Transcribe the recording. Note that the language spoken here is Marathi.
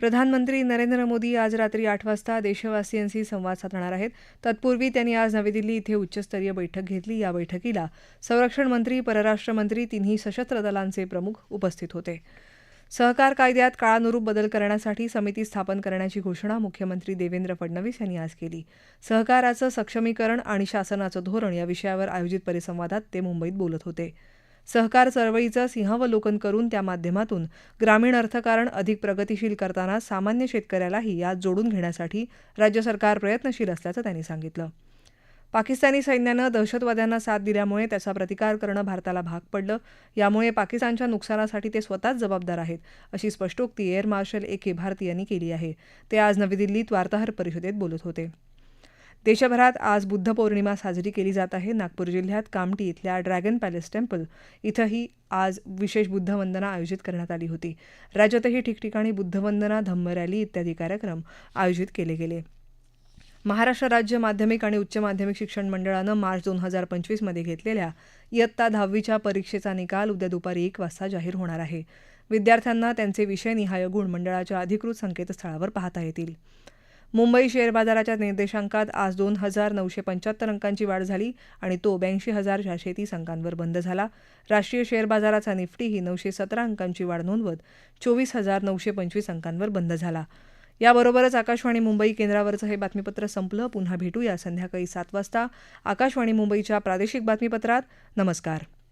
प्रधानमंत्री नरेंद्र मोदी आज रात्री आठ वाजता देशवासियांशी संवाद साधणार आहेत. तत्पूर्वी त्यांनी आज नवी दिल्ली इथे उच्चस्तरीय बैठक घेतली. या बैठकीला संरक्षण मंत्री परराष्ट्र मंत्री तिन्ही सशस्त्र दलांचे प्रमुख उपस्थित होते. सहकार कायद्यात काळानुरूप बदल करण्यासाठी समिती स्थापन करण्याची घोषणा मुख्यमंत्री देवेंद्र फडणवीस यांनी आज केली. सहकाराचं सक्षमीकरण आणि शासनाचं धोरण या विषयावर आयोजित परिसंवादात ते मुंबईत बोलत होते. सहकार चळवळीचं सिंहावलोकन करून त्या माध्यमातून ग्रामीण अर्थकारण अधिक प्रगतिशील करताना सामान्य शेतकऱ्यालाही यात जोडून घेण्यासाठी राज्य सरकार प्रयत्नशील असल्याचं त्यांनी सांगितलं. पाकिस्तानी सैन्यानं दहशतवाद्यांना साथ दिल्यामुळे त्याचा प्रतिकार करणं भारताला भाग पडलं. यामुळे पाकिस्तानच्या नुकसानासाठी ते स्वतःच जबाबदार आहेत अशी स्पष्टोक्ती air marshal A K Bharati यांनी केली आहे. ते आज नवी दिल्लीत वार्ताहर परिषदेत बोलत होते. देशभरात आज बुद्ध पौर्णिमा साजरी केली जात आहे. नागपूर जिल्ह्यात कामटी इथल्या ड्रॅगन पॅलेस टेम्पल इथंही आज विशेष बुद्धवंदना आयोजित करण्यात आली होती. राज्यातही ठिकठिकाणी बुद्धवंदना धम्म रॅली इत्यादी कार्यक्रम आयोजित केले गेले. महाराष्ट्र राज्य माध्यमिक आणि उच्च माध्यमिक शिक्षण मंडळानं मार्च दोन हजार पंचवीसमध्ये घेतलेल्या इयत्ता दहावीच्या परीक्षेचा निकाल उद्या दुपारी एक वाजता जाहीर होणार आहे. विद्यार्थ्यांना त्यांचे विषयनिहाय गुण मंडळाच्या अधिकृत संकेतस्थळावर पाहता येतील. मुंबई शेअर बाजाराच्या निर्देशांकात आज दोन हजार नऊशे पंच्याहत्तर अंकांची वाढ झाली आणि तो ब्याऐंशी हजार चारशे तीस अंकांवर बंद झाला. राष्ट्रीय शेअर बाजाराचा निफ्टीही नऊशे सतरा अंकांची वाढ नोंदवत चोवीस हजार नऊशे पंचवीस अंकांवर बंद झाला. याबरोबरच आकाशवाणी मुंबई केंद्रावरचं हे बातमीपत्र संपलं. पुन्हा भेटूया संध्याकाळी सात वाजता. आकाशवाणी मुंबईच्या प्रादेशिक बातमीपत्रात. नमस्कार.